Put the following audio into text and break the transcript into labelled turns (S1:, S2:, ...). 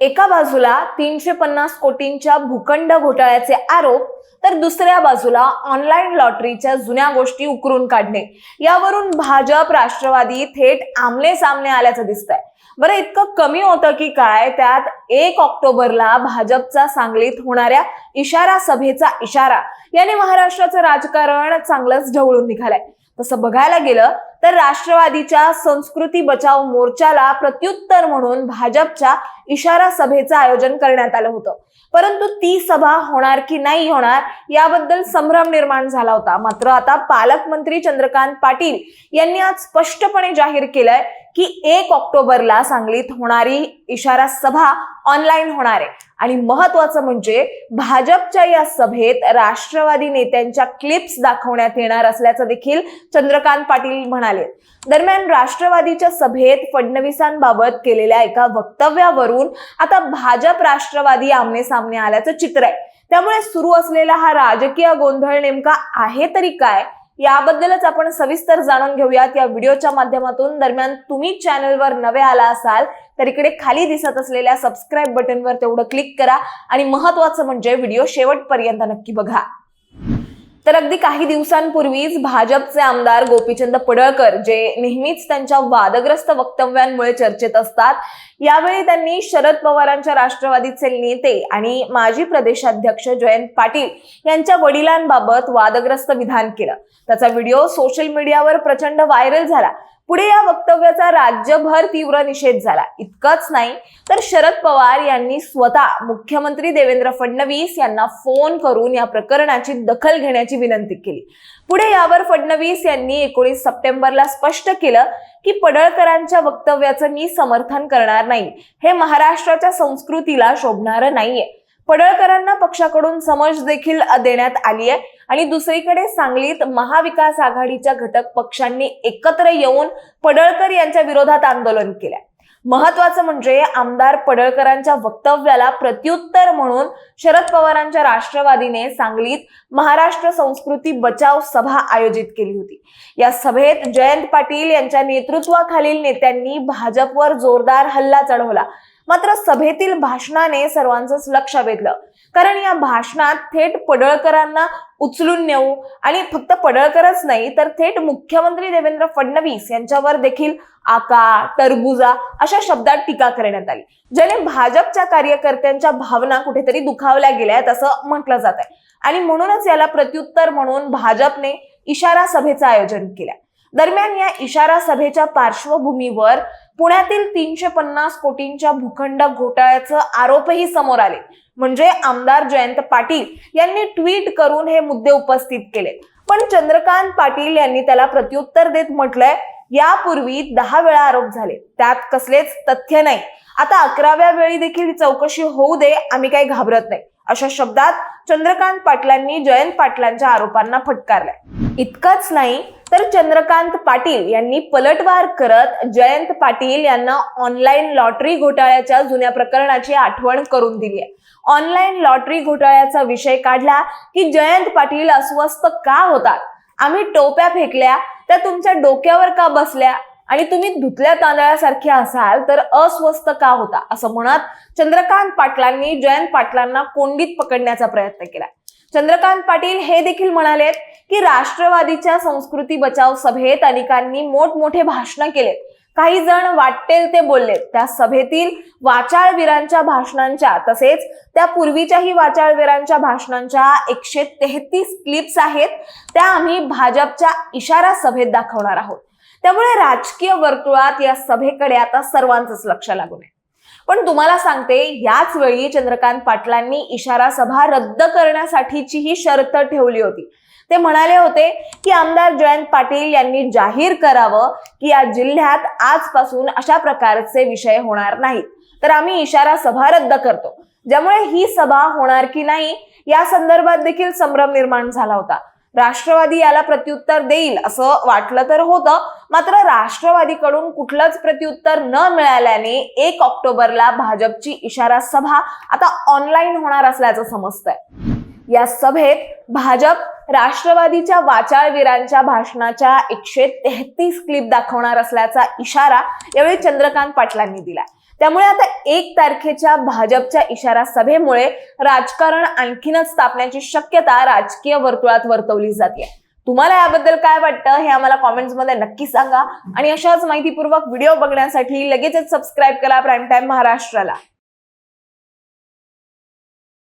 S1: एका बाजूला तीनशे पन्नास कोटींच्या भूखंड घोटाळ्याचे आरोप तर दुसऱ्या बाजूला ऑनलाईन लॉटरीच्या जुन्या गोष्टी उकरून काढणे. यावरून भाजप राष्ट्रवादी थेट आमले सामने आल्याचं दिसतंय. बरं इतकं कमी होतं की काय? त्यात एक ऑक्टोबरला भाजपचा सांगलीत होणाऱ्या इशारा सभेचा इशारा. याने महाराष्ट्राचं राजकारण चांगलंच ढवळून निघालंय. तसं बघायला गेलं तर राष्ट्रवादीच्या संस्कृती बचाव मोर्चाला प्रत्युत्तर म्हणून भाजपच्या इशारा सभेचं आयोजन करण्यात आलं होतं. परंतु ती सभा होणार की नाही होणार याबद्दल संभ्रम निर्माण झाला होता. मात्र आता पालकमंत्री चंद्रकांत पाटील यांनी आज स्पष्टपणे जाहीर केलंय की एक ऑक्टोबरला सांगलीत होणारी इशारा सभा ऑनलाईन होणार आहे. आणि महत्वाचं म्हणजे भाजपच्या या सभेत राष्ट्रवादी नेत्यांच्या क्लिप्स दाखवण्यात येणार असल्याचं देखील चंद्रकांत पाटील म्हणाले. दरम्यान राष्ट्रवादीच्या सभेत फडणवीसांबाबत केलेल्या एका वक्तव्यावरून आता भाजप राष्ट्रवादी आमने सामने आल्याचं चित्र आहे. त्यामुळे सुरू असलेला हा राजकीय गोंधळ नेमका आहे तरी काय? याबद्दलच आपण सविस्तर जाणून घेऊयात. या व्हिडिओच्या माध्यमातून दरम्यान तुम्ही चॅनलवर नवे आला असाल तर इकडे खाली दिसत असलेल्या सबस्क्राईब बटनवर तेवढं क्लिक करा आणि महत्वाचं म्हणजे व्हिडिओ शेवटपर्यंत नक्की बघा. तर अगदी काही दिवसांपूर्वीच भाजपचे आमदार गोपीचंद पडळकर जे नेहमीच त्यांच्या वादग्रस्त वक्तव्यांमुळे चर्चेत असतात यावेळी त्यांनी शरद पवारांच्या राष्ट्रवादीचे नेते आणि माजी प्रदेशाध्यक्ष जयंत पाटील यांच्या वडिलांबाबत वादग्रस्त विधान केलं. त्याचा व्हिडिओ सोशल मीडियावर प्रचंड व्हायरल झाला. पुढे या वक्तव्याचा राज्यभर तीव्र निषेध झाला. इतकंच नाही तर शरद पवार यांनी स्वतः मुख्यमंत्री देवेंद्र फडणवीस यांना फोन करून या प्रकरणाची दखल घेण्याची विनंती केली. पुढे यावर फडणवीस यांनी एकोणीस सप्टेंबरला स्पष्ट केलं की पडळकरांच्या वक्तव्याचं मी समर्थन करणार नाही. हे महाराष्ट्राच्या संस्कृतीला शोभणारं नाहीये. पडळकरांना पक्षाकडून समज देखील देण्यात आली आहे. आणि दुसरीकडे सांगलीत महाविकास आघाडीच्या घटक पक्षांनी एकत्र येऊन पडळकर यांच्या विरोधात आंदोलन केलं महत्वाचं म्हणजे आमदार पडळकरांच्या वक्तव्याला प्रत्युत्तर म्हणून शरद पवारांच्या राष्ट्रवादीने सांगलीत महाराष्ट्र संस्कृती बचाव सभा आयोजित केली होती. या सभेत जयंत पाटील यांच्या नेतृत्वाखालील नेत्यांनी भाजपवर जोरदार हल्ला चढवला. मात्र सभेतील भाषणाने सर्वांचंच लक्ष वेधलं. कारण या भाषणात थेट पडळकरांना उचलून नेऊ आणि फक्त पडळकरच नाही तर थेट मुख्यमंत्री देवेंद्र फडणवीस यांच्यावर देखील आका टरबुजा अशा शब्दात टीका करण्यात आली. ज्याने भाजपच्या कार्यकर्त्यांच्या भावना कुठेतरी दुखावल्या गेल्यात असं म्हटलं जात आहे आणि म्हणूनच याला प्रत्युत्तर म्हणून भाजपने इशारा सभेचं आयोजन केलं. दरम्यान या इशारा सभेच्या पार्श्वभूमीवर पुण्यातील तीनशे पन्नास कोटींच्या भूखंड घोटाळ्याचं आरोपही समोर आले. म्हणजे आमदार जयंत पाटील यांनी ट्विट करून हे मुद्दे उपस्थित केले. पण चंद्रकांत पाटील यांनी त्याला प्रत्युत्तर देत म्हटलंय यापूर्वी दहा वेळा आरोप झाले. त्यात कसलेच तथ्य नाही. आता अकराव्या वेळी देखील चौकशी होऊ दे आम्ही काही घाबरत नाही. अशा शब्दात चंद्रकांत पाटलांनी जयंत पाटलांच्या आरोपांना फटकारलाय. इतकंच नाही तर चंद्रकांत पाटील यांनी पलटवार करत जयंत पाटील यांना ऑनलाईन लॉटरी घोटाळ्याच्या जुन्या प्रकरणाची आठवण करून दिली आहे. ऑनलाईन लॉटरी घोटाळ्याचा विषय काढला की जयंत पाटील अस्वस्थ का होतात? आम्ही टोप्या फेकल्या त्या तुमच्या डोक्यावर का बसल्या? आणि तुम्ही धुतल्या तांदळासारखे असाल तर अस्वस्थ का होता? असं म्हणत चंद्रकांत पाटलांनी जयंत पाटलांना कोंडीत पकडण्याचा प्रयत्न केला. चंद्रकांत पाटील हे देखील म्हणालेत की राष्ट्रवादीच्या संस्कृती बचाव सभेत अनेकांनी मोठमोठे भाषण केलेत. काही जण वाटेल ते बोलले त्या सभेतील वाचाळवीरांच्या भाषणांच्या तसेच त्या पूर्वीच्याही वाचाळवीरांच्या भाषणांच्या एकशे तेहतीस क्लिप्स आहेत. त्या आम्ही भाजपच्या इशारा सभेत दाखवणार आहोत. त्यामुळे राजकीय वर्तुळात या सभेकडे आता सर्वांचंच लक्ष लागून आहे. पण तुम्हाला सांगते याच वेळी चंद्रकांत पाटलांनी इशारा सभा रद्द करण्यासाठीचीही शर्त ठेवली होती. ते म्हणाले होते की आमदार जयंत पाटील यांनी जाहीर करावं की या जिल्ह्यात आजपासून अशा प्रकारचे विषय होणार नाहीत. तर आम्ही इशारा सभा रद्द करतो. ज्यामुळे ही सभा होणार की नाही या संदर्भात देखील संभ्रम निर्माण झाला होता. राष्ट्रवादी याला प्रत्युत्तर देईल असं वाटलं तर होतं. मात्र राष्ट्रवादीकडून कुठलंच प्रत्युत्तर न मिळाल्याने एक ऑक्टोबरला भाजपची इशारा सभा आता ऑनलाईन होणार असल्याचं समजतंय. या सभेत भाजप राष्ट्रवादीच्या वाचाळवीरांच्या भाषणाच्या एकशे तेहतीस क्लिप दाखवणार असल्याचा इशारा यावेळी चंद्रकांत पाटलांनी दिला त्यामुळे आता एक तारखेच्या भाजपच्या इशारा सभेमुळे राजकारण आणखीनच तापण्याची शक्यता राजकीय वर्तुळात वर्तवली जाते तुम्हाला याबद्दल काय वाटतं हे आम्हाला कॉमेंट्समध्ये नक्की सांगा. आणि अशाच माहितीपूर्वक व्हिडिओ बघण्यासाठी लगेचच सबस्क्राईब करा प्राईम टाइम महाराष्ट्राला.